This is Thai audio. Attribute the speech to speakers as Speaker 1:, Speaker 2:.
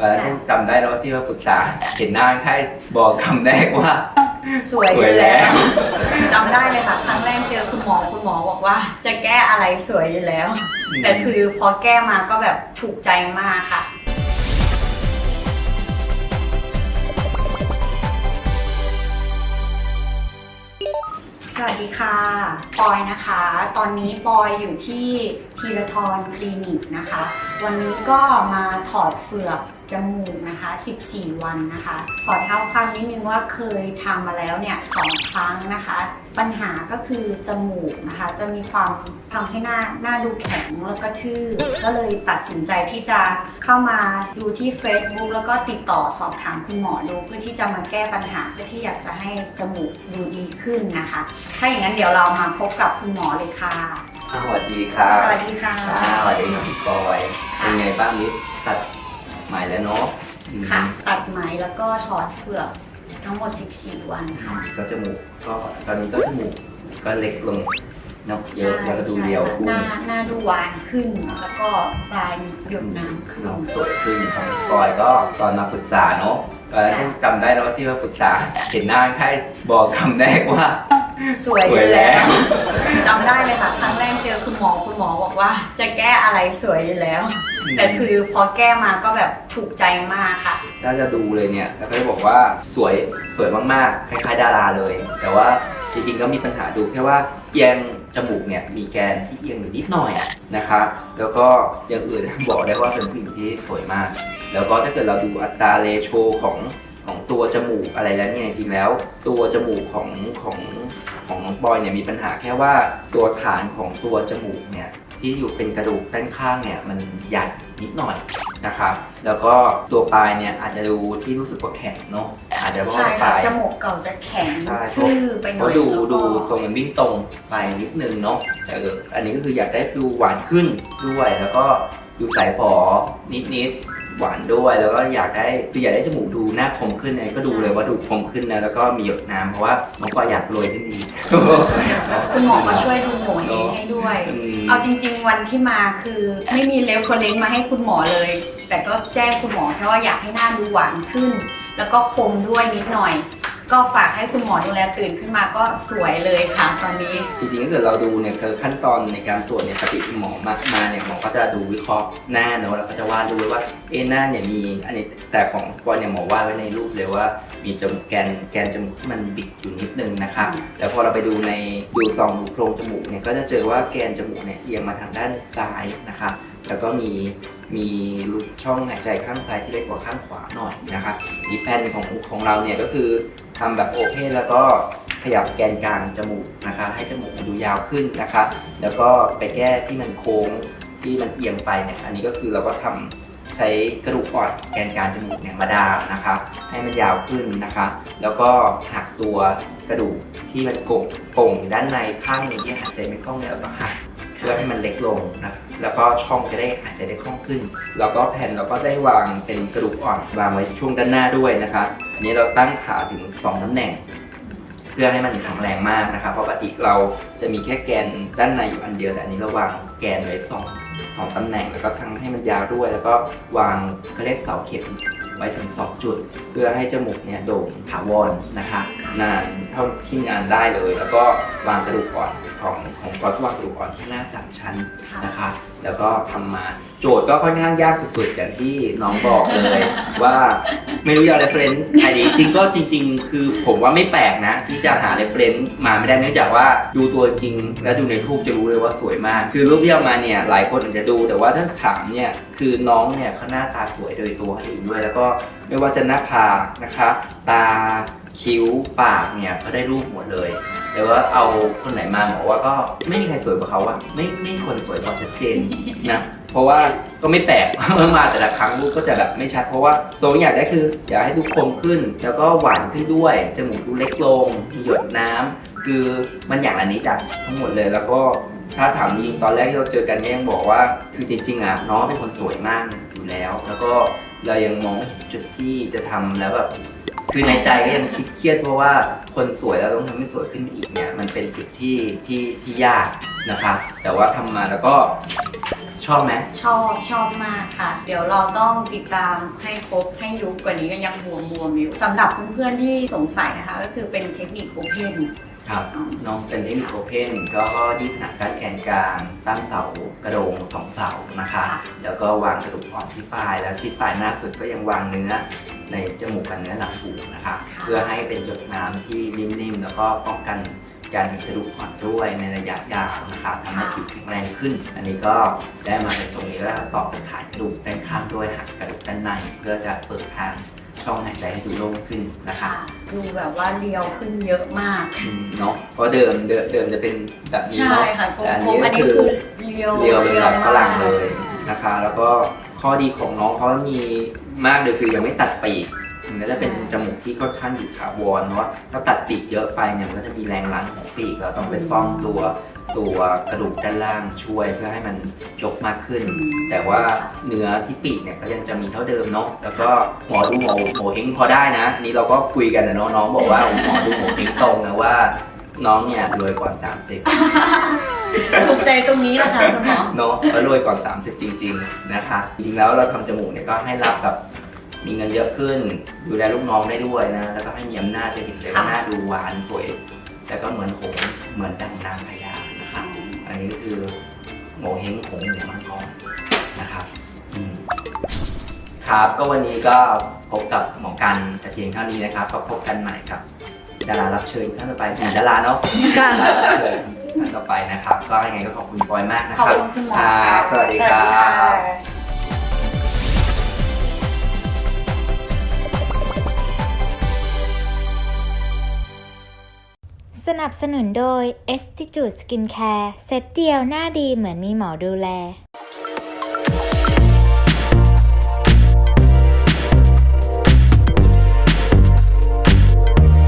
Speaker 1: ตอนนั้นจำได้แล้วว่าที่ว่าปรึกษาเห็นหน้าใครบอกคำแรกว่า
Speaker 2: สวยอ
Speaker 1: สวย
Speaker 2: ยู่
Speaker 1: แล้
Speaker 2: แล้ววจำได้เลยค่ะครั้งแรกเจอคุณหมอคุณหมอบอกว่า จะแก้อะไรสวยอยู่แล้ว แต่คือพอแก้มาก็แบบถูกใจมากค่ะ สวัสดีค่ะ ปอยนะคะ ตอนนี้ปอยอยู่ที่ทีรทรคลินิกนะคะ วันนี้ก็มาถอดเฟือก จมูกนะคะ 14 วันนะคะ ขอเท้าความนิดนึงว่าเคยทำมาแล้วเนี่ยสองครั้งนะคะ ปัญหาก็คือจมูกนะคะ จะมีความทำให้หน้าหน้าดูแข็งแล้วก็ทื่อ ก็เลยตัดสินใจที่จะเข้ามาดูที่ Facebook แล้วก็ติดต่อสอบถามคุณหมอดู เพื่อที่จะมาแก้ปัญหาเพื่อที่อยากจะให้จมูกดูดีขึ้นนะคะ ถ้าอย่างนั้นเดี๋ยวเรามาพบกับคุณหมอเลยค่ะ
Speaker 1: สวัสดีครับ
Speaker 2: สวัสดีค่ะ
Speaker 1: อ่าสวัสดีครับพี่ปอย
Speaker 2: ค่ะ
Speaker 1: เป็นไงบ้างนิดตัด ใหม่แล้วเนาะอืม
Speaker 2: ค่ะ ตัดไหมแล้วก็ถอดเฟือกทั้งหมด 14 วันค่ะ
Speaker 1: ก็จมูกก็ตอนนี้ก็จมูกก็เล็กลงเนาะเยอะแล้วก็ดูเรียว
Speaker 2: ใช่
Speaker 1: ขึ้
Speaker 2: ห
Speaker 1: น
Speaker 2: น้าหน้าดูหวานขึ้น แล้วก็ปลายมีหยดน้ำขึ้น
Speaker 1: น้องสวยขึ้นครับปอยก็ตอนมาปรึกษาเนาะตอนนั้นจำได้แล้วว่าที่ว่าปรึกษา เห็นหน้าใครบอกคำแรกว่า
Speaker 2: สวยอ
Speaker 1: สวย
Speaker 2: ยู่
Speaker 1: แล้
Speaker 2: แล้วว จำได้เลยค่ะครั้งแรกเจอคุณหมอคุณหมอบอกว่า จะแก้อะไรสวยอยู่แล้ว แต่คือพอแก้มาก็แบบถูกใจมากค่ะ
Speaker 1: ถ้าจะดูเลยเนี่ยแล้วก็จะบอกว่าสวยสวยมากๆคล้ายๆดาราเลย แต่ว่าจริงๆก็มีปัญหาดูแค่ว่าเอียงจมูกเนี่ยมีแกนที่เอียงอยู่นิดหน่อยนะคะ แล้วก็อย่างอื่นบอกได้ว่าเป็นผู้หญิงที่สวยมาก แล้วก็ถ้าเกิดเราดูอัตราเรโชของของตัวจมูกอะไรแล้วเนี่ยจริงๆแล้ว ตัวจมูกของของ ของน้องบอยเนี่ยมีปัญหาแค่ว่าตัวฐานของตัวจมูกเนี่ยที่อยู่เป็นกระดูกด้านข้างเนี่ยมันใหญ่นิดหน่อยนะครับ แล้วก็ตัวปลายเนี่ยอาจจะดูที่รู้สึกว่าแข็งเนาะอาจจะเพราะ
Speaker 2: ใช่
Speaker 1: ว่าป
Speaker 2: ค่ะ
Speaker 1: ลาย
Speaker 2: จมูกเก่าจะแข็ง
Speaker 1: ใช่
Speaker 2: ทื่อไปห
Speaker 1: เพ
Speaker 2: น่อย
Speaker 1: ราะดู
Speaker 2: แล้วก็
Speaker 1: ดูทรงมันวิ่งตรงไปนิดนึงเนาะแต่เอออันนี้ก็คืออยากได้ดูหวานขึ้นด้วย แล้วก็ดูใสฝอนิดนิดๆ หวานด้วย แล้วก็อยากได้คืออยากได้จมูกดูหน้าคมขึ้นเนี่ยก็ดูเลยว่าดูคมขึ้นนะแล้วก็มีหยดน้ำเพราะว่าน้องปอยอยากรวยขึ้นดี
Speaker 2: คุณหมอมาช่วยดูโหมเองให้ด้วย
Speaker 1: อืม
Speaker 2: เอาจริง ๆ วันที่มาคือไม่มีเรฟเฟอเรนซ์มาให้คุณหมอเลย แต่ก็แจ้งคุณหมอแค่ว่าอยากให้หน้าดูหวานขึ้น แล้วก็คมด้วยนิดหน่อย ก็ฝากให้คุณหมอดูแลตื่นขึ้นมาก็สวยเลยค่ะตอนนี้
Speaker 1: จริงๆถ้าเกิดเราดูเนี่ยคือขั้นตอนในการตรวจเนี่ยปกติคุณหมอมามาเนี่ยหมอก็จะดูวิเคราะห์หน้าเนอะแล้วก็จะวาดรูปไว้ว่าเอะหน้าเนี่ยมีอันนี้แต่ของปอยเนี่ยหมอวาดไว้ในรูปเลยว่า มีจมูกแกนแกนจมูกที่มันบิดอยู่นิดนึงนะคะแต่พอเราไปดูในดูซองดูโพรงจมูกเนี่ยก็จะเจอว่าแกนจมูกเนี่ยเอียงมาทางด้านซ้ายนะคะแล้วก็มี มีรูช่องหายใจข้างซ้ายที่เล็กกว่าข้างขวาหน่อยนะคะดีแพนของของเราเนี่ยก็คือทำแบบโอเพนแล้วก็ขยับแกนกลางจมูกนะคะ ให้จมูกมันดูยาวขึ้นนะคะแล้วก็ไปแก้ที่มันโค้งที่มันเอียงไปเนี่ยอันนี้ก็คือเราก็ทำใช้กระดูกอ่อนแกนกลางจมูกเนี่ยมาดามนะคะให้มันยาวขึ้นนะคะ แล้วก็หักตัวกระดูกที่มันโก่งโก่งด้านในข้างหนึงที่หายใจไม่คล่องเนี่ยเราก็หักเพื่อให้มันเล็กลงนะ แล้วก็ช่องจะได้อาจจะได้คล่องขึ้น แล้วก็แผ่นเราก็ได้วางเป็นกระดูกอ่อนวางไว้ช่วงด้านหน้าด้วยนะคะอันนี้เราตั้งขาถึงสองตำแหน่ง เพื่อให้มันแข็งแรงมากนะครับเพราะปกติเราจะมีแค่แกนด้านในอยู่อันเดียวแต่อันนี้เราวางแกนไว้สองสองตำแหน่งแล้วก็ทั้งให้มันยาวด้วย แล้วก็วางเขาเรียกเสาเข็ม ไว้ถึงสองจุด เพื่อให้จมูกเนี่ยโด่งถาวรนะคะนานเท่าที่งานได้เลย แล้วก็วางกระดูกอ่อนของของกอที่วางกระดูกอ่อนที่หน้าสามชั้นนะคะแล้วก็ทำมาโจทย์ก็ค่อนข้างยากสุดๆ อย่างที่น้องบอกเลย ว่าไม่รู้จะเอา reference ใครดีจริงก็จริง ๆ คือผมว่าไม่แปลกนะ ที่จะหา reference มาไม่ได้เนื่องจากว่าดูตัวจริง แล้วดูในรูปจะรู้เลยว่าสวยมาก คือรูปที่เอามาเนี่ยหลายคนอาจจะดูแต่ว่าถ้าถามเนี่ยคือน้องเนี่ยเขาหน้าตาสวยโดยตัวเขาเองด้วย แล้วก็ไม่ว่าจะหน้าผากนะคะ ตา คิ้วปากเนี่ยเขาได้รูปหมดเลยแต่ว่าเอาคนไหนมาบอกว่าก็ไม่มีใครสวยกว่าเขาอะไม่ไม่คนสวยกว่าชัดเจนนะเพราะว่าก็ไม่แปลกมาแต่ละครั้งรูปก็จะแบบไม่ชัด เพราะว่าทรงอยากได้คือ อยากให้ดูคมขึ้น แล้วก็หวานขึ้นด้วยจมูกดูเล็กลงมีหยดน้ำคือมันอย่างละนิดอะทั้งหมดเลยแล้วก็ถ้าถามจริงตอนแรกที่เราเจอกันเนี่ยยังบอกว่าคือจริงๆอะน้องเป็นคนสวยมากอยู่แล้ว แล้วก็เรายังมองไม่เห็นจุดที่จะทำแล้วแบบ คือในใจก็ยังคิดเครียดเพราะว่าคนสวยแล้วต้องทำให้สวยขึ้นไปอีกเนี่ยมันเป็นจุดที่ที่ที่ยากนะคะแต่ว่าทำมาแล้วก็ ชอบไหม
Speaker 2: ชอบชอบมากค่ะ เดี๋ยวเราต้องติดตามให้ครบให้ยุบกว่านี้ก็ยังบวมบวมๆอยู่สำหรับเพื่อนๆที่สงสัยนะคะ ก็คือเป็นเทคนิคโอเพน
Speaker 1: ครับน้องเป็นเทคนิคโอเพนก็ยืดขนาดการแกนกลางตั้งเสากระโดงสองเสานะคะแล้วก็วางกระดูกอ่อนที่ปลายแล้วที่ปลายหน้าสุดก็ยังวางเนื้อในจมูกกับเนื้อหลังหูนะคะเพื่อให้เป็นหยดน้ำที่นิ่มๆแล้วก็ป้องกัน การเห็นกระดูกอ่อนด้วยในระยะยาวนะคะทำให้ผิวแข็งแรงขึ้น อันนี้ก็ได้มาเป็นตรงนี้แล้วต่อเป็นฐานกระดูกด้านข้างด้วยหักกระดูกด้านใน เพื่อจะเปิดทางช่องหายใจให้ดูโล่งขึ้นนะคะ
Speaker 2: ค่ะดูแบบว่าเรียวขึ้นเยอะมาก
Speaker 1: อืมเนาะเพราะเดิมเดิมเดิมจะเป็นแบบนี้
Speaker 2: ใช่
Speaker 1: เนาะ
Speaker 2: ค่ะโค้
Speaker 1: แต่อัน
Speaker 2: ง
Speaker 1: นี้
Speaker 2: ๆอัน
Speaker 1: ก็
Speaker 2: นี้
Speaker 1: คือ
Speaker 2: คือเรียว
Speaker 1: เรียวเป็นแบบฝรั่งเลย
Speaker 2: มาก
Speaker 1: นะคะ แล้วก็ข้อดีของน้องเขามีมากเลยคือยังไม่ตัดปีก ถึงแม้จะเป็นจมูกที่ค่อนข้างอยู่ถาวรเพราะว่าถ้าตัดปีกเยอะไปเนี่ยมันก็จะมีแรงรั้งของปีกเราต้องไปซ่อมตัวตัวกระดูกด้านล่างช่วยเพื่อให้มันยกมากขึ้น
Speaker 2: อืม
Speaker 1: แต่ว่าเนื้อที่ปีกเนี่ยก็ยังจะมีเท่าเดิมเนาะแล้วก็หมอดูหมอหมอเฮงพอได้นะอันนี้เราก็คุยกันนะเนาะน้องบอกว่าหมอดูหมอเฮงตรงนะว่า น้องเนี่ยรวยก่อน30
Speaker 2: ถูกใจตรงนี้แหละค่ะคุณหมอ
Speaker 1: เนาะแล้วรวยก่อน30 จริง ๆ นะคะ จริงๆแล้วเราทำจมูกเนี่ยก็ให้รับกับ มีเงินเยอะขึ้น ดูแลลูกน้องได้ด้วยนะ แล้วก็ให้มีอำนาจจะเห็นเลยว่า
Speaker 2: ค่ะ
Speaker 1: หน้าดูหวานสวย แล้วก็เหมือนหงส์เหมือนดังนางพญานะคะอันนี้ก็คือโงเฮงหงส์เหนือมังกรนะครับอืมครับก็วันนี้ก็พบกับหมอกันแต่เพียงเท่านี้นะครับก็พบกันใหม่ครับดารารับเชิญท่านต่อไปอะดาราเนาะ
Speaker 2: ค่ะ
Speaker 1: ดารารับเชิญท่านต่อไปนะครับ ก็ยังไงก็ขอบคุณปอยมากนะ
Speaker 2: ขอบ
Speaker 1: ครับ
Speaker 2: คุณคุณหมอ
Speaker 1: ค
Speaker 2: ค่ะ
Speaker 1: รับสวัสดีครับ
Speaker 3: สนับสนุนโดย Estitude Skincare เซตเดียวหน้าดีเหมือนมีหมอดูแล